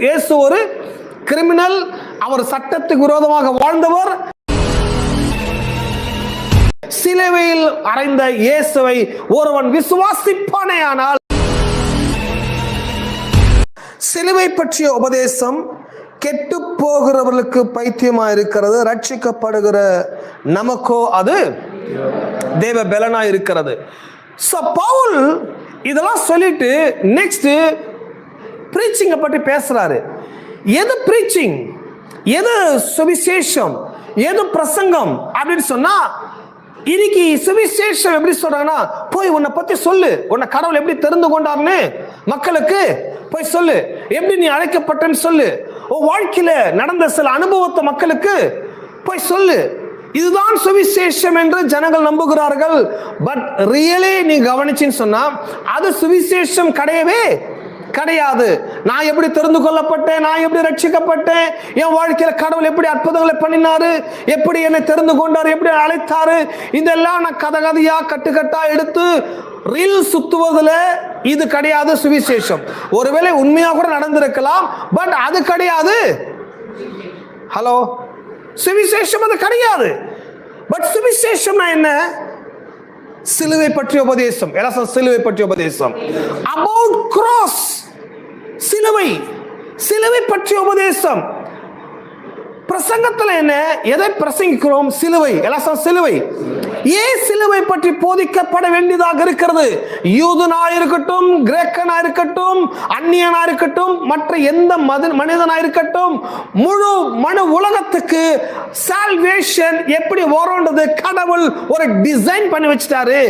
இயேசு ஒரு கிரிமினல் அவர் சட்டத்துக்கு விரோதமாக வாழ்ந்தவர். சிலுவையில் அறைந்த இயேசுவை ஒருவன் விசுவாசிப்பானேயானால் சிலுவை பற்றிய உபதேசம் கெட்டு போகிறவர்களுக்கு பைத்தியமா இருக்கிறது ரட்சிக்கப்படுகிற நமக்கோ அது தேவ பலனா இருக்கிறது பவுல் இதெல்லாம் சொல்லிட்டு நெக்ஸ்ட் ப்ரீச்சிங்கை பற்றி பேசுகிறாரு எது ப்ரீச்சிங் எது சுவிசேஷம்? எது பிரசங்கம்? அப்படின்னு சொன்னால் இன்னைக்கு சுவிசேஷம் எப்படி சொல்றாங்கன்னா போய் உன்னை பத்தி சொல்லு. உன்னை கடவுள் எப்படி தெரிந்து கொண்டார்னு மக்களுக்கு போய் சொல்லு. எப்படி நீ அழைக்கப்பட்டன்னு சொல்லு. உன் வாழ்க்கையில நடந்த சில அனுபவத்தை மக்களுக்கு போய் சொல்லு. இதுதான் சுவிசேஷம் என்று ஜனங்கள் நம்புகிறார்கள். பட் ரியலி நீ கவனிச்சின்னு சொன்னா அது சுவிசேஷம் கிடையவே கிடையாது. நான் எப்படி தெரிந்து கொள்ளப்பட்டேன்? நான் எப்படி ரட்சிக்கப்பட்டேன்? என் வாழ்க்கையில் கடவுள் எப்படி அற்புதங்களை பண்ணினாரு? எப்படி என்னை தெரிந்து கொண்டார்? எப்படி அழைத்தாரு? இதெல்லாம் நான் கதை கதையா கட்டுக்கட்டா எடுத்து ரீல் சுத்துவதில் இது கிடையாது சுவிசேஷம். ஒருவேளை உண்மையாக கூட நடந்திருக்கலாம் பட் அது கிடையாது. ஹலோ? சுவிசேஷம் அது கிடையாது. பட் சுவிசேஷம்னா என்ன? சிலுவை பற்றிய உபதேசம். எல்லாம் சிலுவை பற்றிய உபதேசம். அபவுட் கிராஸ் சிலுவை சிலுவை பற்றிய உபதேசம். பிரசங்கத்துல என்ன? எதை பிரசங்கிக்கிறோம்? சிலுவை. எல்லாம் சிலுவை. ஏன் சிலுவை பற்றி போதிக்கப்பட வேண்டியதாக இருக்கிறது. யூதனா இருக்கட்டும் கிரேக்கனா இருக்கட்டும் அந்நியனா இருக்கட்டும் மற்ற எந்த மத மனிதனா இருக்கட்டும் முழு மனு உலகத்துக்கு சால்வேஷன் எப்படி வரும்ன்றது கடவுள் ஒரு டிசைன் பண்ணி வச்சிட்டாரு.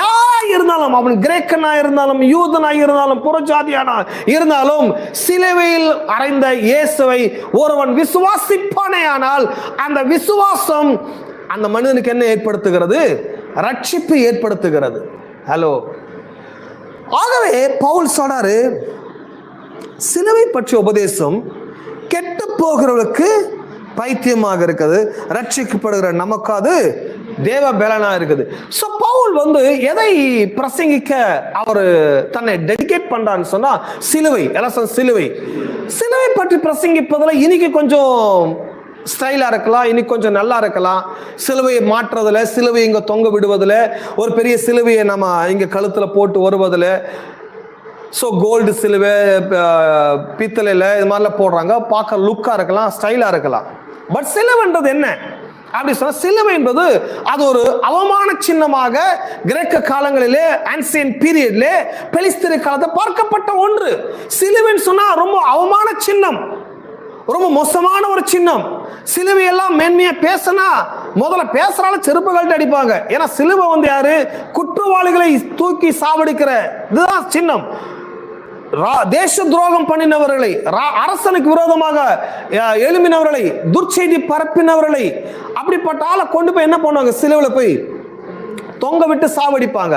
யார் இருந்தாலும் அவன் கிரேக்கனா இருந்தாலும் யூதனா இருந்தாலும் புறஜாதியானா இருந்தாலும் சிலுவையில் அறைந்த இயேசுவை ஒருவன் விசுவாசிப்பானேயானால் அந்த விசுவாசம் அந்த மனிதனுக்கு என்ன ஏற்படுத்துகிறது? ரட்சிப்பு ஏற்படுத்துகிறது. ஹலோ ஆகவே பவுல் சொன்னாரு சிலுவை பற்றிய உபதேசம் கெட்டு போகிறவர்களுக்கு பைத்தியமாக இருக்குது. ரட்சிக்கப்படுகிற நமக்கு அது தேவ பலனா இருக்குது. ஸோ பவுல் வந்து எதை பிரசங்கிக்க அவர் தன்னை டெடிகேட் பண்றான்னு சொன்னா சிலுவை. எலசன் சிலுவை. சிலுவை பற்றி பிரசங்கிப்பதில் இன்னைக்கு கொஞ்சம் ஸ்டைலாக இருக்கலாம் இன்னைக்கு கொஞ்சம் நல்லா இருக்கலாம். சிலுவையை மாற்றுறதுல சிலுவை இங்கே தொங்க விடுவதில் ஒரு பெரிய சிலுவையை நம்ம இங்கே கழுத்தில் போட்டு வருவதில். ஸோ கோல்டு சிலுவை பித்தளையில் இது மாதிரிலாம் போடுறாங்க. பார்க்க லுக்காக இருக்கலாம் ஸ்டைலாக இருக்கலாம். பட் சிலுவைன்றது என்ன? அப்படி சொன்னால் சிலுவை என்பது அது ஒரு அவமான சின்னமாக கிரேக்க காலங்களிலே ஆன்சியன் பீரியட்லே பெலிஸ்திரி காலத்தை பார்க்கப்பட்ட ஒன்று. சிலுவைன்னு சொன்னால் ரொம்ப அவமான சின்னம். ரொம்ப மோசமான ஒரு சின்னம். சிலுவை எல்லாம் மேன்மையா பேசினா முதல்ல பேசுறால செருப்பு அடிப்பாங்க. ஏன்னா சிலுவை வந்து யாரு? குற்றவாளிகளை தூக்கி சாவடிக்கிற இதுதான் சின்னம். ரா- தேச துரோகம் பண்ணினவர்களை ரா- அரசனுக்கு விரோதமாக அஹ், எழும்பினவர்களை துர்ச்செய்தி பரப்பினவர்களை அப்படிப்பட்ட ஆளை கொண்டு போய் என்ன பண்ணுவாங்க? சிலுவையில் போய் தொங்க விட்டு சாவடிப்பாங்க.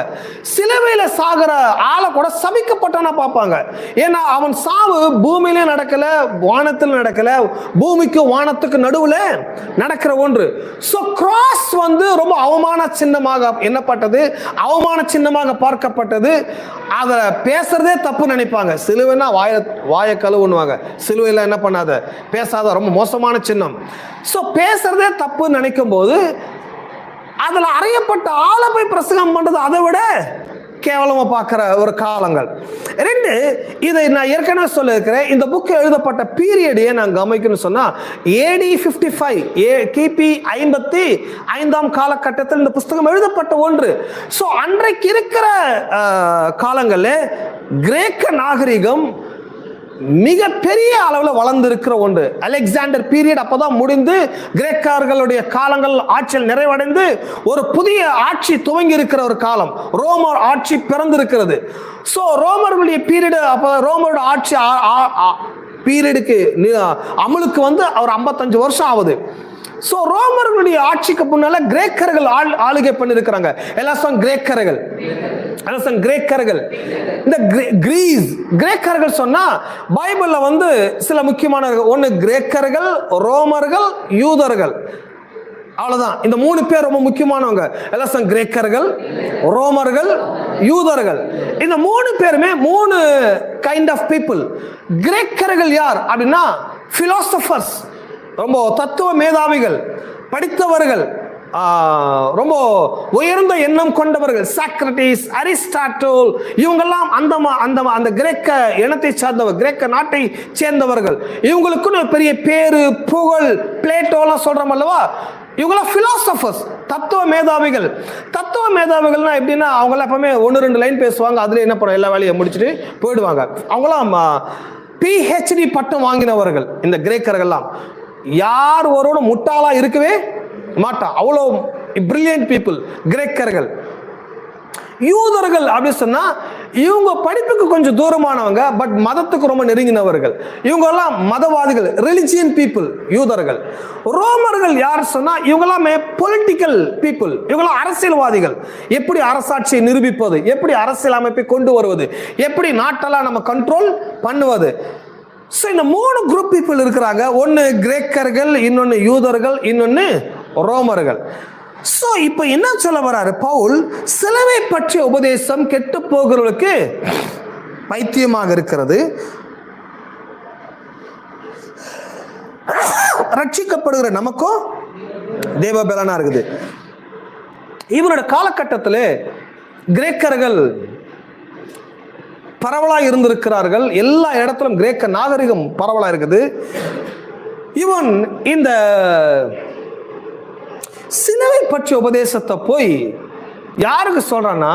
சிலுவையில சாகிற ஆளை கூட சபிக்கப்பட்டவனா பார்ப்பாங்க. ஏன்னா அவன் சாவு பூமியிலே நடக்கல வானத்தில் நடக்கல பூமிக்கு வானத்துக்கு நடுவுல நடக்கிற ஒன்று. ஸோ கிராஸ் வந்து ரொம்ப அவமான சின்னமாக என்னப்பட்டது அவமான சின்னமாக பார்க்கப்பட்டது. அதை பேசுறதே தப்பு நினைப்பாங்க. சிலுவைனா வாய வாய கழுவுன்னுவாங்க. சிலுவையில் என்ன பண்ணாத? பேசாத ரொம்ப மோசமான சின்னம். ஸோ பேசுறதே தப்பு நினைக்கும் போது அதில் அறையப்பட்ட ஆளை போய் பிரசங்கம் பண்ணுறது அதை விட கேவலமாக பார்க்குற ஒரு காலங்கள். ரெண்டு இதை நான் ஏற்கனவே சொல்லியிருக்கிறேன். இந்த புக்கு எழுதப்பட்ட பீரியடையே நான் கவனிக்கணும்னு சொன்னால் ஏடி ஃபிஃப்டி ஃபைவ் ஏ கிபி ஐம்பத்தி ஐந்தாம் காலகட்டத்தில் இந்த புஸ்தகம் எழுதப்பட்ட ஒன்று. ஸோ அன்றைக்கு இருக்கிற காலங்களில் கிரேக்க நாகரிகம் மிக பெரிய அளவில் வளர்ந்திருக்கிற ஒன்று. அலெக்சாண்டர் பீரியட் அப்போதான் முடிந்து கிரேக்கர்களுடைய காலங்கள் ஆட்சியில் நிறைவடைந்து ஒரு புதிய ஆட்சி துவங்கி இருக்கிற ஒரு காலம். ரோமர் ஆட்சி பிறந்திருக்கிறது. ஸோ ரோமர்களுடைய பீரியடு அப்போ ரோமரோட ஆட்சி பீரியடுக்கு அமலுக்கு வந்து அவர் ஐம்பத்தஞ்சு வருஷம் ஆகுது. ஸோ ரோமர்களுடைய ஆட்சிக்கு முன்னால கிரேக்கர்கள் ஆள் ஆளுகை பண்ணிருக்கிறாங்க. எல்லாம் கிரேக்கர்கள். எல்லாம் கிரேக்கர்கள். இந்த கிரீஸ் கிரேக்கர்கள் சொன்னா பைபிள்ல வந்து சில முக்கியமான ஒன்று கிரேக்கர்கள் ரோமர்கள் யூதர்கள். அவ்வளவுதான். இந்த மூணு பேர் ரொம்ப முக்கியமானவங்க. எல்லாம் கிரேக்கர்கள் ரோமர்கள் யூதர்கள். இந்த மூணு பேருமே மூணு கைண்ட் ஆஃப் பீப்புள் கிரேக்கர்கள் யார் அப்படின்னா பிலாசபர்ஸ் ரொம்ப தத்துவ மேதாவிகள் படித்தவர்கள் ரொம்ப உயர்ந்த எண்ணம் கொண்டவர்கள் சாக்ரட்டிஸ் அரிஸ்டாட்டோல் இவங்கெல்லாம் அந்த அந்த அந்த கிரேக்க இனத்தை சார்ந்தவர் கிரேக்க நாட்டை சேர்ந்தவர்கள். இவங்களுக்குன்னு ஒரு பெரிய பேரு புகழ் பிளேட்டோலாம் சொல்கிறோம் அல்லவா? இவங்களாம் ஃபிலாசபர்ஸ் தத்துவ மேதாவிகள். தத்துவ மேதாவிகள்னா எப்படின்னா அவங்களாம் எப்பவுமே ஒன்று ரெண்டு லைன் பேசுவாங்க அதில் என்ன பண்ணும் எல்லா வேலையை முடிச்சுட்டு போயிடுவாங்க. அவங்களாம் பிஹெச்டி பட்டம் வாங்கினவர்கள் இந்த கிரேக்கர்கள்லாம். யார் ஒருவனும் முட்டாளா இருக்கவே மாட்டான் அவ்வளோ பிரில்லியன்ட் பீப்புள் கிரேக்கர்கள். யூதர்கள் அப்படின்னு சொன்னா இவங்க படிப்புக்கு கொஞ்சம் தூரமானவங்க பட் மதத்துக்கு ரொம்ப நெருங்கினவர்கள். இவங்க எல்லாம் மதவாதிகள் ரிலிஜியன் பீப்புள் யூதர்கள். ரோமர்கள் யார் சொன்னா இவங்க எல்லாமே பொலிட்டிக்கல் பீப்புள் இவங்களாம் அரசியல்வாதிகள். எப்படி அரசாட்சியை நிரூபிப்பது? எப்படி அரசியல் அமைப்பை கொண்டு வருவது? எப்படி நாட்டெல்லாம் நம்ம கண்ட்ரோல் பண்ணுவது? ஸோ இந்த மூணு குரூப் பீப்புள் இருக்கிறாங்க. ஒன்று கிரேக்கர்கள் இன்னொன்று யூதர்கள் இன்னொன்று ரோமர்கள். ஸோ இப்போ என்ன சொல்ல வராரு? பவுல் சிலவை பற்றிய உபதேசம் கெட்டு போகிறவர்களுக்கு பைத்தியமாக இருக்கிறது. ரட்சிக்கப்படுகிற நமக்கும் தேவபலனா இருக்குது. இவனோட காலகட்டத்தில் கிரேக்கர்கள் பரவலா இருந்திருக்கிறார்கள். எல்லா இடத்திலும் கிரேக்க நாகரிகம் பரவலா இருக்குது. இவன் இந்த சிலுவை பற்றிய உபதேசத்தை போய் யாருக்கு சொல்றான்னா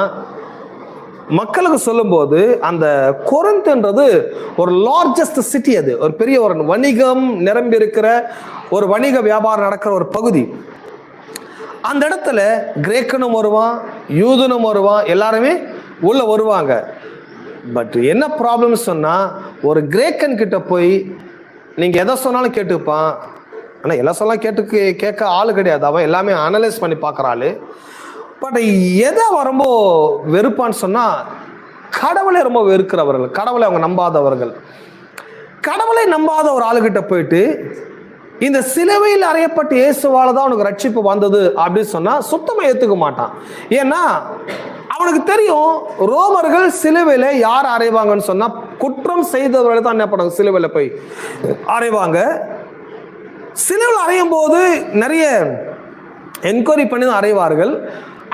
மக்களுக்கு சொல்லும்போது அந்த கொரிந்துன்றது ஒரு லார்ஜஸ்ட் சிட்டி அது. ஒரு பெரிய ஒரு வணிகம் நிரம்பி இருக்கிற ஒரு வணிக வியாபாரம் நடக்கிற ஒரு பகுதி. அந்த இடத்துல கிரேக்கனும் வருவான் யூதனும் வருவான் எல்லாருமே உள்ள வருவாங்க. பட் என்ன ப்ராப்ளம் சொன்னா ஒரு கிரேக்கன் கிட்ட போய் நீங்க எதை சொன்னாலும் கேட்டுப்பான். ஆனா எல்லாம் சொன்னாலும் கேட்டு கே- கேட்க ஆள் கிடையாது. அவன் எல்லாமே அனலைஸ் பண்ணி பார்க்குற ஆள். பட் எதை ரொம்ப வெறுப்பான்னு சொன்னா கடவுளை ரொம்ப வெறுக்கிறவர்கள். கடவுளை அவங்க நம்பாதவர்கள். கடவுளை நம்பாத ஒரு ஆளுகிட்ட போயிட்டு இந்த சிலுவையில் அறையப்பட்ட இயேசுவால தான் உனக்கு ரட்சிப்பு வந்தது அப்படின்னு சொன்னா சுத்தமாக ஏற்றுக்க மாட்டான். ஏன்னா அவனுக்கு தெரியும் ரோமர்கள் சிலுவையில யார் அறைவாங்கன்னு சொன்னா குற்றம் செய்தவர்கள் தான் என்ன பண்ணுவாங்க? சிலுவையில போய் அறைவாங்க சிலுவையில் அறையும் போது நிறைய என்கொயரி பண்ணி தான் அறைவார்கள்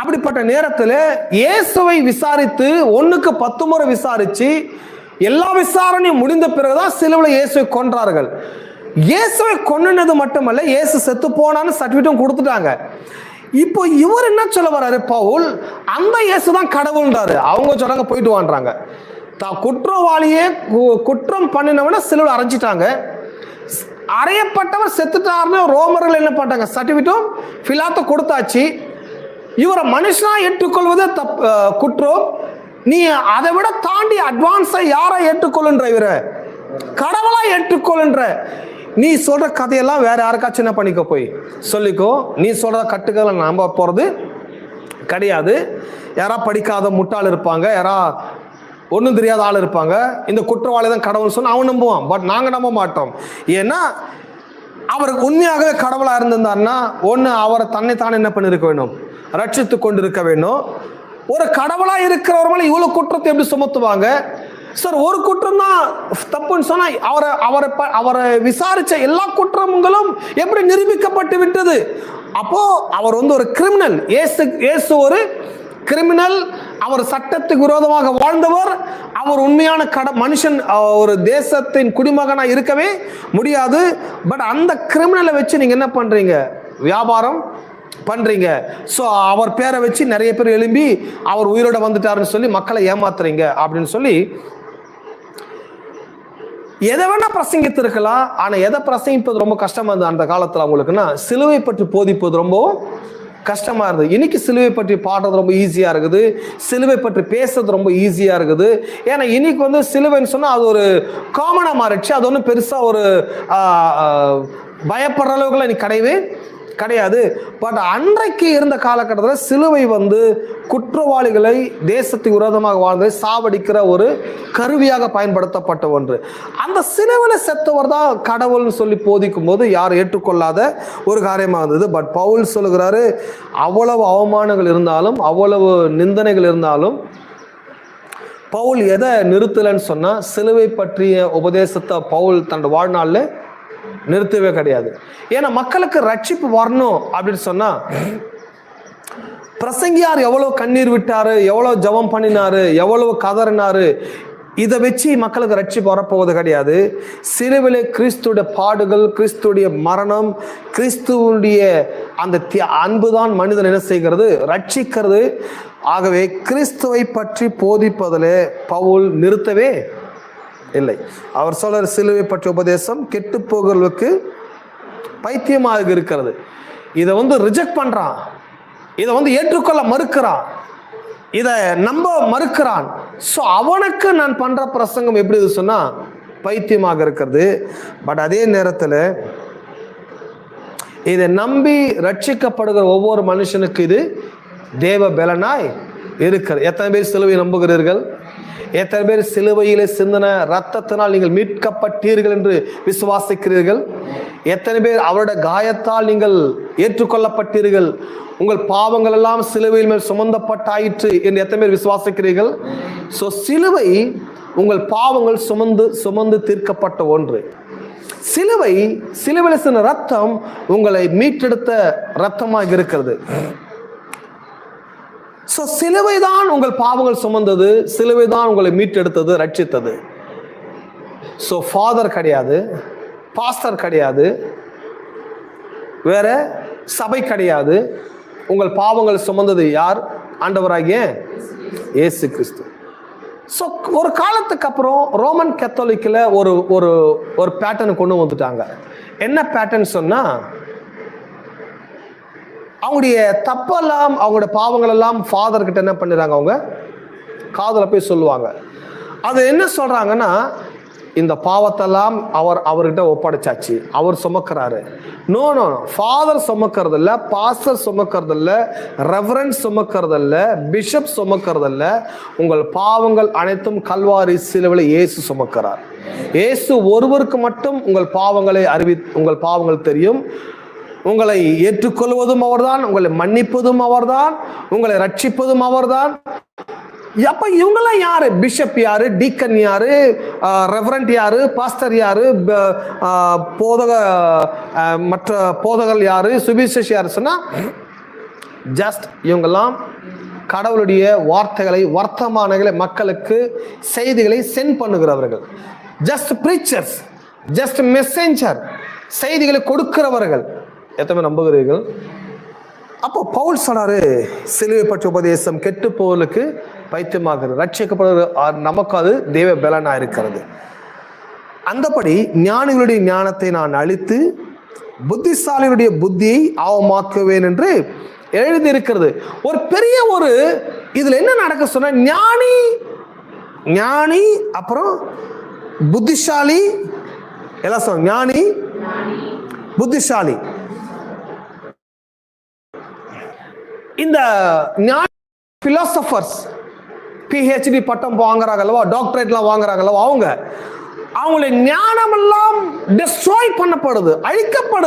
அப்படிப்பட்ட நேரத்தில் இயேசுவை விசாரித்து ஒன்றுக்கு பத்து முறை விசாரித்து எல்லா விசாரணையும் முடிந்த பிறகுதான் சிலுவில் இயேசுவை கொன்றார்கள். இயேசுவை கொன்னுனது மட்டுமல்ல இயேசு செத்து போனான்னு சர்டிஃபிகேட்டும் கொடுத்துட்டாங்க. இப்போ இவர் என்ன சொல்ல வர்றாரு? பவுல் அந்த இயேசு தான் கடவுள்ன்றாரு. அவங்க சொல்றாங்க போயிட்டு வான்றாங்க. தான் குற்றவாளியே கு- குற்றம் பண்ணினவன சிலுவையில் அரைஞ்சிட்டாங்க. அறையப்பட்டவர் செத்துட்டாருன்னு ரோமர்கள் என்ன பண்ணிட்டாங்க? சர்டிஃபிகேட்டும் ஃபிலாத்த கொடுத்தாச்சு. இவரை மனுஷனா ஏற்றுக்கொள்வது தப் குற்றம். நீ அதை விட தாண்டி அட்வான்ஸை யாரை ஏற்றுக்கொள்ளுன்ற இவரை? கடவுளா ஏற்றுக்கொள்ளுன்ற. நீ சொல்ற கதையெல்லாம் வேற யாருக்காச்சும் என்ன பண்ணிக்க போய்? சொல்லிக்கோ. நீ சொல்ற கட்டுக்களை நம்ப போறது கிடையாது. யாரா படிக்காத முட்டாள் இருப்பாங்க யாரா ஒன்றும் தெரியாத ஆள் இருப்பாங்க. இந்த குற்றவாளி தான் கடவுள் சொன்னால் அவன் நம்புவான். பட் நாங்கள் நம்ப மாட்டோம். ஏன்னா அவருக்கு உண்மையாகவே கடவுளாக இருந்திருந்தாருன்னா ஒன்று அவரை தன்னைத்தான் என்ன பண்ணிருக்க வேண்டும்? ரட்சித்து கொண்டு இருக்க வேணும் ஒரு கடவுளாக இருக்கிறவர் இவ்வளோ குற்றத்தை எப்படி சுமத்துவாங்க? சார் ஒரு குற்றம் தான் தப்புன்னு சொன்னா அவரை அவரை ப- அவரை விசாரிச்ச எல்லா குற்றங்களும் எப்படி நிரூபிக்கப்பட்டு விட்டது? அப்போ அவர் வந்து ஒரு கிரிமினல் ஏசு ஏசு ஒரு கிரிமினல் அவர் சட்டத்துக்கு விரோதமாக வாழ்ந்தவர். அவர் உண்மையான கட மனுஷன் ஒரு தேசத்தின் குடிமகனாக இருக்கவே முடியாது. பட் அந்த கிரிமினலை வச்சு நீங்க என்ன பண்றீங்க? வியாபாரம் பண்றீங்க. ஸோ அவர் பேரை வச்சு நிறைய பேர் எழும்பி அவர் உயிரோட வந்துட்டாருன்னு சொல்லி மக்களை ஏமாத்துறீங்க அப்படின்னு சொல்லி எதை வேணா பிரசங்கித்திருக்கலாம். ஆனா எதை பிரசங்கிப்பது ரொம்ப கஷ்டமா இருந்தது அந்த காலத்துல அவங்களுக்குன்னா சிலுவை பற்றி போதிப்பது ரொம்ப கஷ்டமா இருந்தது. இன்னைக்கு சிலுவை பற்றி பாடுறது ரொம்ப ஈஸியா இருக்குது. சிலுவை பற்றி பேசுறது ரொம்ப ஈஸியா இருக்குது. ஏன்னா இன்னைக்கு வந்து சிலுவைன்னு சொன்னா அது ஒரு காமனா மாறிடுச்சு. அது ஒன்றும் பெருசா ஒரு பயப்படுற அளவுக்குலாம் இன்னைக்கு கிடையவே கிடையாது. பட் அன்றைக்கு இருந்த காலகட்டத்தில் சிலுவை வந்து குற்றவாளிகளை தேசத்துக்கு விரோதமாக வாழ்ந்ததை சாவடிக்கிற ஒரு கருவியாக பயன்படுத்தப்பட்ட ஒன்று. அந்த சிலுவையில் செத்தவர் தான் கடவுள்னு சொல்லி போதிக்கும் போது யார் ஏற்றுக்கொள்ளாத ஒரு காரியமாக இருந்தது. பட் பவுல் சொல்லுகிறாரு அவ்வளவு அவமானங்கள் இருந்தாலும் அவ்வளவு நிந்தனைகள் இருந்தாலும் பவுல் எதை நிறுத்தலைன்னு சொன்னால் சிலுவை பற்றிய உபதேசத்தை பவுல் தன் வாழ்நாளில் நிறுத்தவே கிடையாது. ஏன்னா மக்களுக்கு ரட்சிப்பு வரணும் அப்படின்னு சொன்னால் பிரசங்கியார் எவ்வளோ கண்ணீர் விட்டாரு எவ்வளோ ஜெபம் பண்ணினாரு எவ்வளவு கதறினாரு இதை வச்சு மக்களுக்கு ரட்சிப்பு வரப்போவது கிடையாது. சிலுவிலே கிறிஸ்துடைய பாடுகள் கிறிஸ்துடைய மரணம் கிறிஸ்துவனுடைய அந்த தி- அன்புதான் மனிதன் என்ன செய்கிறது? ரட்சிக்கிறது. ஆகவே கிறிஸ்துவை பற்றி போதிப்பதிலே பவுல் நிறுத்தவே இல்லை. அவர் சொல்ற சிலுவை பற்றிய உபதேசம் கெட்டு போகிறவர்களுக்கு பைத்தியமாக இருக்கிறது. இதை வந்து ரிஜெக்ட் பண்றான். இதை வந்து ஏற்றுக்கொள்ள மறுக்கிறான். இதை நம்ப மறுக்கிறான். ஸோ அவனுக்கு நான் பண்ற பிரசங்கம் எப்படி இது சொன்னா பைத்தியமாக இருக்கிறது. பட் அதே நேரத்தில் இதை நம்பி ரட்சிக்கப்படுகிற ஒவ்வொரு மனுஷனுக்கு இது தேவ பலனாய் இருக்கிறது. எத்தனை பேர் சிலுவை நம்புகிறீர்கள்? எத்தனை பேர் சிலுவையிலே சிந்தன ரத்தத்தினால் நீங்கள் மீட்கப்பட்டீர்கள் என்று விசுவாசிக்கிறீர்கள்? எத்தனை பேர் அவருடைய காயத்தால் நீங்கள் ஏற்றுக்கொள்ளப்பட்டீர்கள்? உங்கள் பாவங்கள் எல்லாம் சிலுவையில் மேல் சுமந்தப்பட்டாயிற்று என்று எத்தனை பேர் விசுவாசிக்கிறீர்கள்? ஸோ சிலுவை உங்கள் பாவங்கள் சுமந்து சுமந்து தீர்க்கப்பட்ட ஒன்று. சிலுவை சிலுவையில் சின்ன ரத்தம் உங்களை மீட்டெடுத்த ரத்தமாக இருக்கிறது. ஸோ சிலுவை தான் உங்கள் பாவங்கள் சுமந்தது சிலுவை தான் உங்களை மீட்டெடுத்தது ரட்சித்தது. ஸோ ஃபாதர் கிடையாது பாஸ்டர் கிடையாது வேற சபை கிடையாது. உங்கள் பாவங்கள் சுமந்தது யார்? ஆண்டவராகிய இயேசு கிறிஸ்து. ஸோ ஒரு காலத்துக்கு அப்புறம் ரோமன் கத்தோலிக்கில் ஒரு ஒரு ஒரு பேட்டர்ன் கொண்டு வந்துட்டாங்க. என்ன பேட்டர்ன் சொன்னால் அவங்களுடைய தப்பெல்லாம் அவங்களோட பாவங்கள் எல்லாம் ஃபாதர் கிட்ட என்ன பண்ணுறாங்க அவங்க? காதல போய் சொல்லுவாங்க. அது என்ன சொல்றாங்கன்னா இந்த பாவத்தெல்லாம் அவர் அவர்கிட்ட ஒப்படைச்சாச்சு. அவர் சுமக்கிறாரு. நோ நோ ஃபாதர் சுமக்கிறது இல்ல பாஸ்டர் சுமக்கிறது இல்ல ரெவரன்ஸ் சுமக்கிறது இல்ல பிஷப் சுமக்கிறது இல்ல உங்கள் பாவங்கள் அனைத்தும் கல்வாரி சிலவில் இயேசு சுமக்கிறார். இயேசு ஒருவருக்கு மட்டும் உங்கள் பாவங்களை அறிவி உங்கள் பாவங்கள் தெரியும். உங்களை ஏற்றுக்கொள்வதும் அவர்தான் உங்களை மன்னிப்பதும் அவர்தான் உங்களை ரட்சிப்பதும் அவர்தான். அப்ப இவங்கெல்லாம் யாரு? பிஷப் யாரு? டீக்கன் யாரு? ரெவரண்ட் யாரு? பாஸ்டர் யாரு? போதக மற்ற போதகர்கள் யாரு? சுபிசேஷ் யாரு? சொன்னா ஜஸ்ட் இவங்கெல்லாம் கடவுளுடைய வார்த்தைகளை வர்த்தமானங்களை மக்களுக்கு செய்திகளை சென்ட் பண்ணுகிறவர்கள். ஜஸ்ட் ப்ரீச்சர்ஸ் ஜஸ்ட் மெசேஞ்சர் செய்திகளை கொடுக்கிறவர்கள். எத்தனை நம்புகிறீர்கள்? அப்போ பவுல் சொன்னாரு சிலுவை பற்றி உபதேசம் கெட்டு போவலுக்கு பைத்தியமாகிறது ரட்சிக்கப்படுகிற நமக்கு அது தெய்வ பலனா இருக்கிறது. அந்தபடி ஞானிகளுடைய ஞானத்தை நான் அழித்து புத்திசாலிகளுடைய புத்தியை ஆவமாக்குவேன் என்று எழுதியிருக்கிறது. ஒரு பெரிய ஒரு இதுல என்ன நடக்க சொன்ன ஞானி ஞானி அப்புறம் புத்திசாலி எல்லாம் சொல்லுங்க ஞானி புத்திசாலி. இந்த ஞான பிலாசபர்ஸ் பிஹெச்டி பட்டம் வாங்குறாங்க அல்லவா டாக்டரேட்லாம் வாங்குறாங்க அல்லவா அவங்க அவங்களுடைய ஞானமெல்லாம் டிஸ்ட்ராய் பண்ணப்படுது அழிக்கப்படுது.